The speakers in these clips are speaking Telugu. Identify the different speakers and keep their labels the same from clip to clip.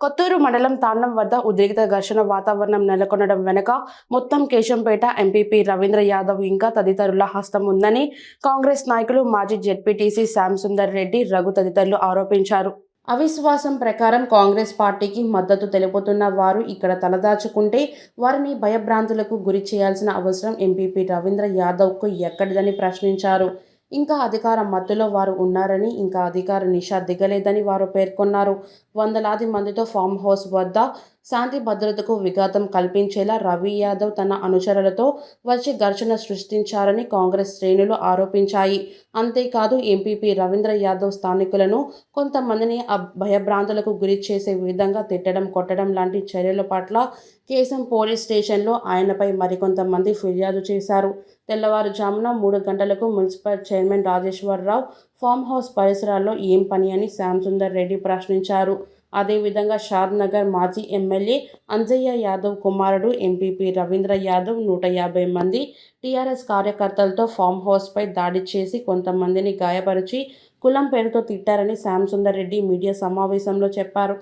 Speaker 1: కొత్తూరు మండలం తాండం వద్ద ఉద్రిక్త ఘర్షణ వాతావరణం నెలకొనడం వెనుక మొత్తం కేశంపేట ఎంపీపీ రవీంద్ర యాదవ్ ఇంకా తదితరుల హస్తం ఉందని కాంగ్రెస్ నాయకులు మాజీ జెడ్పీటీసీ శ్యామ్ సుందర్ రెడ్డి రఘు తదితరులు ఆరోపించారు. అవిశ్వాసం ప్రకారం కాంగ్రెస్ పార్టీకి మద్దతు తెలుపుతున్న వారు ఇక్కడ తలదాచుకుంటే వారిని భయభ్రాంతులకు గురి చేయాల్సిన అవసరం ఎంపీపీ రవీంద్ర యాదవ్కు ఎక్కడిదని ప్రశ్నించారు. ఇంకా అధికార మత్తులో వారు ఉన్నారని ఇంకా అధికార నిషా దిగలేదని వారు పేర్కొన్నారు. వందలాది మందితో ఫామ్ హౌస్ వద్ద శాంతి భద్రతకు విఘాతం కల్పించేలా రవి యాదవ్ తన అనుచరులతో వచ్చి ఘర్షణ సృష్టించారని కాంగ్రెస్ శ్రేణులు ఆరోపించాయి. అంతేకాదు ఎంపీపీ రవీంద్ర యాదవ్ స్థానికులను కొంతమందిని భయభ్రాంతులకు గురి చేసే విధంగా తిట్టడం కొట్టడం లాంటి చర్యల పట్ల కేసం పోలీస్ స్టేషన్లో ఆయనపై మరికొంతమంది ఫిర్యాదు చేశారు. తెల్లవారుజామున మూడు గంటలకు municipal chairman Rajeswara Rao farm house పరిసరాల్లో ఏం పని అని శ్యామ్ సుందర్ రెడ్డి ప్రశ్నించారు. అదేవిధంగా షాద్ నగర్ మాజీ ఎమ్మెల్యే అంజయ్య యాదవ్ కుమారుడు ఎంపీపీ రవీంద్ర యాదవ్ నూట యాభై మంది టీఆర్ఎస్ కార్యకర్తలతో ఫామ్ హౌస్పై దాడి చేసి కొంతమందిని గాయపరిచి కులం పేరుతో తిట్టారని శ్యామ్ సుందర్ రెడ్డి మీడియా సమావేశంలో చెప్పారు.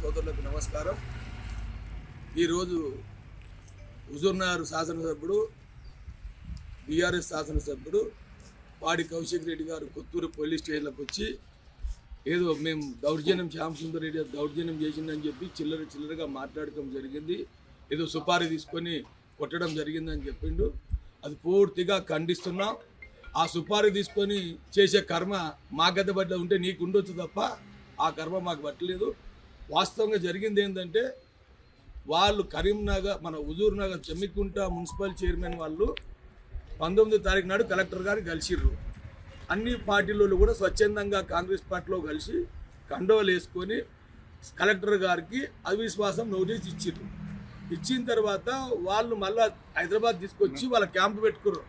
Speaker 2: సోదరులకు నమస్కారం ఈరోజు హుజూర్నగర్ శాసనసభ్యుడు బీఆర్ఎస్ శాసనసభ్యుడు పాడి కౌశిక్ రెడ్డి గారు కొత్తూరు పోలీస్ స్టేషన్లకు వచ్చి ఏదో మేము దౌర్జన్యం శ్యామసుందర్ రెడ్డి దౌర్జన్యం చేసిందని చెప్పి చిల్లర చిల్లరగా మాట్లాడటం జరిగింది. ఏదో సుపారీ తీసుకొని కొట్టడం జరిగిందని చెప్పిండు. అది పూర్తిగా ఖండిస్తున్నాం. ఆ సుపారీ తీసుకొని చేసే కర్మ మా గద్ద పడ్డ ఉంటే నీకు ఉండొచ్చు తప్ప ఆ కర్మ మాకు పట్టలేదు. వాస్తవంగా జరిగింది ఏంటంటే వాళ్ళు కరీంనగర్ మన హుజూర్నగర్ చెమ్మికుంట మున్సిపల్ చైర్మన్ వాళ్ళు పంతొమ్మిది తారీఖు నాడు కలెక్టర్ గారు కలిసిర్రు. అన్ని పార్టీలలో కూడా స్వచ్ఛందంగా కాంగ్రెస్ పార్టీలో కలిసి కండోలు వేసుకొని కలెక్టర్ గారికి అవిశ్వాసం నోటీస్ ఇచ్చిండ్రు. ఇచ్చిన తర్వాత వాళ్ళు మళ్ళా హైదరాబాద్ తీసుకొచ్చి వాళ్ళ క్యాంపు పెట్టుకున్నారు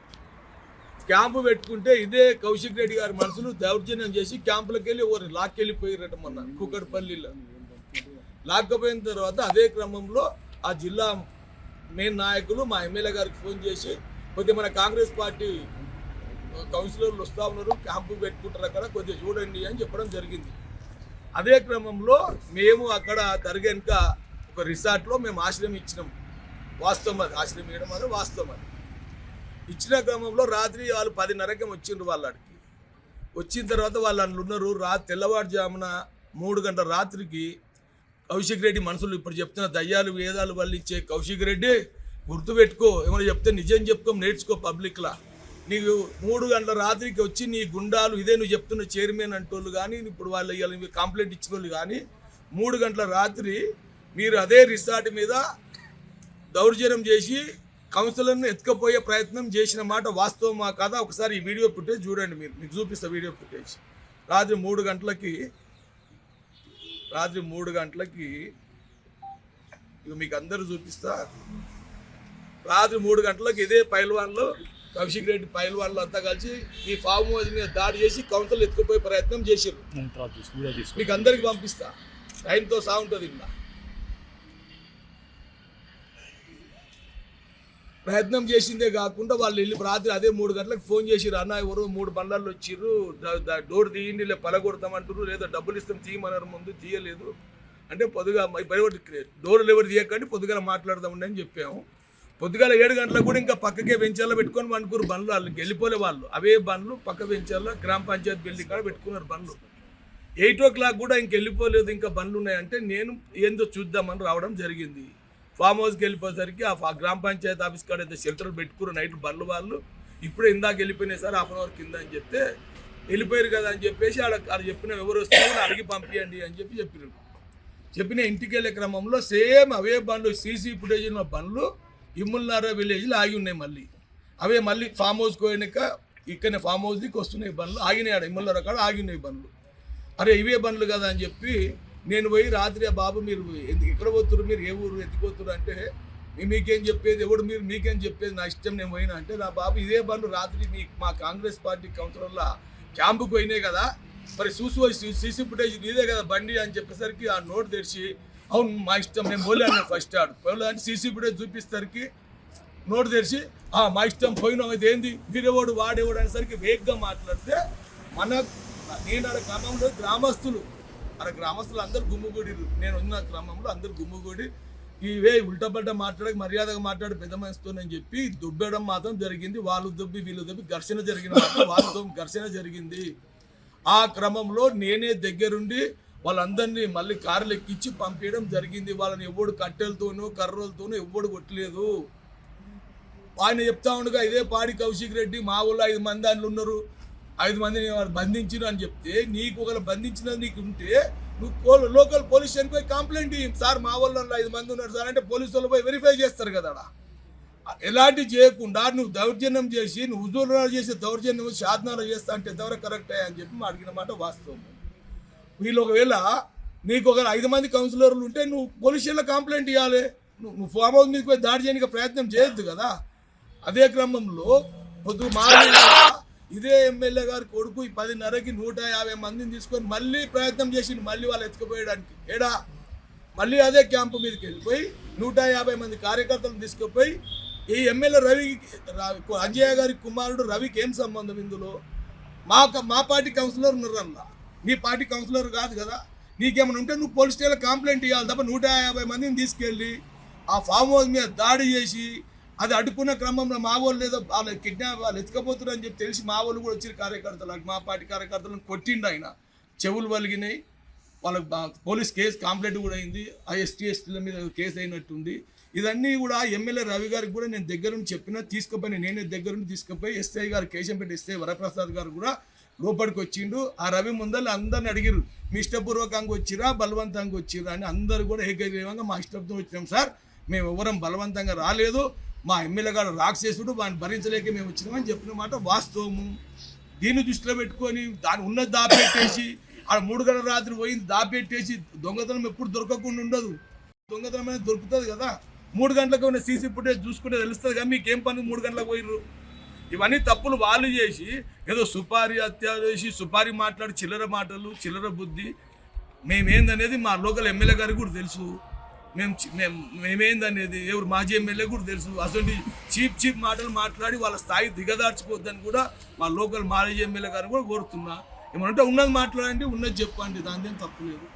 Speaker 2: క్యాంపు పెట్టుకుంటే ఇదే కౌశిక్ రెడ్డి గారి మనసులు దౌర్జన్యం చేసి క్యాంపులకు వెళ్ళి ఓరి లాక్కెళ్ళిపోయారట మొన్న కుక్కడపల్లిలో. లాక్కపోయిన తర్వాత అదే క్రమంలో ఆ జిల్లా మెయిన్ నాయకులు మా ఎమ్మెల్యే గారికి ఫోన్ చేసి కొద్దిగా మన కాంగ్రెస్ పార్టీ కౌన్సిలర్లు వస్తూ ఉన్నారు క్యాంపు పెట్టుకుంటారు అక్కడ కొద్దిగా చూడండి అని చెప్పడం జరిగింది. అదే క్రమంలో మేము అక్కడ దర్గెనక ఒక రిసార్ట్లో మేము ఆశ్రయం ఇచ్చినాం. వాస్తవం అది ఆశ్రయం ఇవ్వడం అది వాస్తవం అది. ఇచ్చిన క్రమంలో రాత్రి వాళ్ళు పదిన్నరకే వచ్చిండ్రు వాళ్ళకి వచ్చిన తర్వాత వాళ్ళు అందులో ఉన్నారు రా తెల్లవారుజామున మూడు గంటల రాత్రికి కౌశిక్ రెడ్డి మనుషులు ఇప్పుడు చెప్తున్న దయ్యాలు వేదాలు వల్లించే కౌశిక్ రెడ్డి గుర్తుపెట్టుకో ఏమైనా చెప్తే నిజం చెప్పుకో నేర్చుకో పబ్లిక్లా నీకు మూడు గంటల రాత్రికి వచ్చి నీ గుండాలు ఇదే నువ్వు చెప్తున్న చైర్మన్ అంటోళ్ళు కానీ ఇప్పుడు వాళ్ళు ఇవాళ కంప్లైంట్ ఇచ్చిన వాళ్ళు కానీ మూడు గంటల రాత్రి మీరు అదే రిసార్ట్ మీద దౌర్జన్యం చేసి కౌన్సిలర్ని ఎత్తుకపోయే ప్రయత్నం చేసిన మాట వాస్తవమా కాదా? ఒకసారి ఈ వీడియో ఫుటేజ్ చూడండి మీరు. మీకు చూపిస్తా వీడియో ఫుటేజ్ రాత్రి మూడు గంటలకి రాత్రి మూడు గంటలకి ఇక మీకు అందరూ చూపిస్తా. రాత్రి మూడు గంటలకు ఇదే పైల్వాన్లో కౌశిక్ రెడ్డి పైల్వాన్లు అంతా కలిసి ఈ ఫామ్ హౌస్ మీద దాడి చేసి కౌన్సిల్ ఎత్తుకుపోయే ప్రయత్నం
Speaker 3: తీసుకో
Speaker 2: మీకు అందరికి పంపిస్తా. టైంతో సా ఉంటుంది ఇంకా ప్రయత్నం చేసిందే కాకుండా వాళ్ళు వెళ్ళి రాత్రి అదే మూడు గంటలకు ఫోన్ చేసిర్రు. అన్న ఎవరు మూడు బండ్లలో వచ్చిర్రు. డోర్ తీయండి లేదా పలగొడతామంటారు లేదా డబ్బులు ఇస్తాం తీయమన్నారు ముందు తీయలేదు. అంటే పొద్దుగా డోర్లు ఎవరు తీయకండి పొద్దుగాల మాట్లాడదామండి అని చెప్పాము. పొద్దుగాల ఏడు గంటలకు కూడా ఇంకా పక్కకే వెంచాల్లో పెట్టుకొని వండుకురు బండ్లు. వాళ్ళకి వెళ్ళిపోలే వాళ్ళు. అవే బండ్లు పక్క వెంచాల్లో గ్రామ పంచాయతీ బిల్డింగ్ కాడ పెట్టుకున్నారు బండ్లు. ఎయిట్ ఓ క్లాక్ కూడా ఇంక వెళ్ళిపోలేదు. ఇంకా బండ్లు ఉన్నాయంటే నేను ఏందో చూద్దామని రావడం జరిగింది. ఫామ్ హౌస్కి వెళ్ళిపోయేసరికి ఆ గ్రామ పంచాయతీ ఆఫీస్ కాడ అయితే షెల్టర్ పెట్టుకున్నారు నైట్ బండ్లు వాళ్ళు. ఇప్పుడే ఇందాక వెళ్ళిపోయినాయి సార్ హాఫ్ అన్ అవర్ కింద అని చెప్తే వెళ్ళిపోయారు కదా అని చెప్పేసి ఆడ ఆడ చెప్పిన ఎవరు వస్తారో అడిగి పంపించండి అని చెప్పి చెప్పినారు చెప్పిన ఇంటికి వెళ్ళే క్రమంలో సేమ్ అవే బండ్లు సీసీ ఫుటేజ్ ఉన్న బండ్లు ఇమ్ముల్నారా విలేజ్లో ఆగి ఉన్నాయి మళ్ళీ. అవే మళ్ళీ ఫామ్ హౌస్కి పోయినాక ఇక్కడనే ఫామ్ హౌస్కి వస్తున్నాయి బండ్లు. ఆగినాయి ఆడ ఇమ్ముల్నారా కాడ ఆగినాయి బండ్లు. అరే ఇవే బండ్లు కదా అని చెప్పి నేను పోయి రాత్రి ఆ బాబు మీరు ఎందుకు ఎక్కడ పోతున్నారు మీరు? ఏ ఊరు? ఎత్తిపోతున్నారు అంటే మీకేం చెప్పేది? ఎవడు మీరు? మీకేం చెప్పేది? నా ఇష్టం నేను పోయినా అంటే నా బాబు ఇదే బండ్లు రాత్రి మీ మా కాంగ్రెస్ పార్టీ కౌన్సిలర్ల క్యాంపుకు పోయినాయి కదా. మరి చూసి సీసీ ఫుటేజ్ ఇదే కదా బండి అని చెప్పేసరికి ఆ నోట్ తెరిచి అవును మా ఇష్టం. మేము పోలే అన్న ఫస్ట్ ఆడు పోలే అంటే సీసీ ఫుటేజ్ నోటు తెరిచి "ఆ, మా ఇష్టం పోయినాం అది ఏంది వీడేవాడు వాడేవాడు? అనేసరికి వేగ్గా మాట్లాడితే మన నేను ఆడ గ్రామంలో గ్రామస్తులు అక్కడ గ్రామస్తులు అందరు గుమ్ముగూడి నేను ఉన్న గ్రామంలో అందరు గుమ్ముగూడి ఇవే ఉల్టపల్ట మాట్లాడక మర్యాదగా మాట్లాడి పెద్ద మనిషితోనని చెప్పి దుబ్బడం మాత్రం జరిగింది. వాళ్ళు దుబ్బి వీళ్ళు దుబ్బి ఘర్షణ జరిగిన మాత్రం వాళ్ళతో ఘర్షణ జరిగింది. ఆ క్రమంలో నేనే దగ్గరుండి వాళ్ళందరినీ మళ్ళీ కార్లు ఎక్కించి పంపించడం జరిగింది. వాళ్ళని ఎవడు కట్టెలతోనూ కర్రలతోనూ ఎవడు కొట్టలేదు. ఆయన చెప్తా ఉండగా ఇదే పాడి కౌశిక్ రెడ్డి మా ఊళ్ళో ఐదు మంది దాంట్లో ఉన్నారు. ఐదు మందిని వాళ్ళు బంధించిన అని చెప్తే నీకు ఒకరు బంధించినది నీకు ఉంటే నువ్వు పో- లోకల్ పోలీస్ స్టేషన్ పోయి కంప్లైంట్ ఇయ్యి. సార్ మా ఊళ్ళో ఐదు మంది ఉన్నారు సార్ అంటే పోలీసు వాళ్ళు పోయి వెరిఫై చేస్తారు కదా ఎలాంటి చేయకుండా నువ్వు దౌర్జన్యం చేసి నువ్వు హుజూరులో చేసే దౌర్జన్యం సాధనాలు చేస్తా అంటే ఎంతవరకు కరెక్ట్ అని చెప్పి మా అడిగిన మాట వాస్తవం వీళ్ళు ఒకవేళ నీకు ఒక ఐదు మంది కౌన్సిలర్లు ఉంటే నువ్వు పోలీస్ కంప్లైంట్ ఇవ్వాలి నువ్వు నువ్వు ఫామ్ హౌస్ మీద పోయి దాడి చేయడానికి ప్రయత్నం చేయొద్దు కదా. అదే క్రమంలో పొద్దు మార్నింగ్ ఇదే ఎమ్మెల్యే గారి కొడుకు ఈ పదిన్నరకి నూట యాభై మందిని తీసుకొని మళ్ళీ ప్రయత్నం చేసిండు మళ్ళీ వాళ్ళు ఎత్తుకుపోయడానికి ఏడా? మళ్ళీ అదే క్యాంపు మీదకి వెళ్ళిపోయి నూట యాభై మంది కార్యకర్తలు తీసుకుపోయి ఈ ఎమ్మెల్యే రవి అంజయ్య గారి కుమారుడు రవికి ఏం సంబంధం ఇందులో? మా క- మా పార్టీ కౌన్సిలర్ ఉన్నారన్న. నీ పార్టీ కౌన్సిలర్ కాదు కదా. నీకేమైనా ఉంటే నువ్వు పోలీస్ స్టేషన్లో కంప్లైంట్ ఇవ్వాలి తప్ప నూట యాభై మందిని తీసుకెళ్ళి ఆ ఫామ్ హౌస్ మీద దాడి చేసి అది అడ్డుకున్న క్రమంలో మా వాళ్ళు ఏదో వాళ్ళు కిడ్నాప్ వాళ్ళు ఎత్తుకపోతున్నారు అని చెప్పి తెలిసి మా వాళ్ళు కూడా వచ్చిన కార్యకర్తలు. మా పార్టీ కార్యకర్తలను కొట్టిండు ఆయన. చెవులు వలిగినాయి. వాళ్ళకి పోలీస్ కేసు కంప్లైంట్ కూడా అయింది. ఆ ఎస్టీ ఎస్టీల మీద కేసు అయినట్టుంది. ఇదన్నీ కూడా ఎమ్మెల్యే రవి గారికి కూడా నేను దగ్గర నుంచి చెప్పినా తీసుకుపోయి నేనే దగ్గర నుంచి తీసుకుపోయి ఎస్ఐ గారు కేశంపేట ఎస్ఐ వరప్రసాద్ గారు కూడా లోపలికి వచ్చిండు ఆ రవి ముందర అందరిని అడిగిరు మీ ఇష్టపూర్వకంగా వచ్చిరా బలవంతంగా వచ్చిరా అని అందరు కూడా ఏకగ్రీవంగా మా ఇష్టంతో వచ్చినాం సార్ మేము ఎవరం బలవంతంగా రాలేదు. మా ఎమ్మెల్యే గారు రాక్షసుడు వాడిని భరించలేక మేము వచ్చినామని చెప్పిన మాట వాస్తవము. దీన్ని దృష్టిలో పెట్టుకొని దాని ఉన్నది దాపెట్టేసి ఆడ మూడు గంటల రాత్రి పోయింది దాపెట్టేసి దొంగతనం ఎప్పుడు దొరకకుండా ఉండదు. దొంగతనం అనేది దొరుకుతుంది కదా. మూడు గంటలకు ఉన్న సీసీ ఫుటేజ్ చూసుకుంటే తెలుస్తుంది కదా మీకు ఏం పని మూడు గంటలకు పోయిర్రు? ఇవన్నీ తప్పులు వాళ్ళు చేసి ఏదో సుపారీ హత్య చేసి సుపారీ మాట్లాడి చిల్లర మాటలు చిల్లర బుద్ధి. మేమేందనేది మా లోకల్ ఎమ్మెల్యే గారికి కూడా తెలుసు. మేము మేము మేమేందనేది ఎవరు మాజీ ఎమ్మెల్యే కూడా తెలుసు. అటువంటి చీప్ చీప్ మాటలు మాట్లాడి వాళ్ళ స్థాయి దిగదార్చుకోవద్దని కూడా మా లోకల్ మాజీ ఎమ్మెల్యే గారు కూడా కోరుతున్నా. ఏమంటే ఉన్నది మాట్లాడండి ఉన్నది చెప్పండి. దాని ఏం తప్పు లేదు.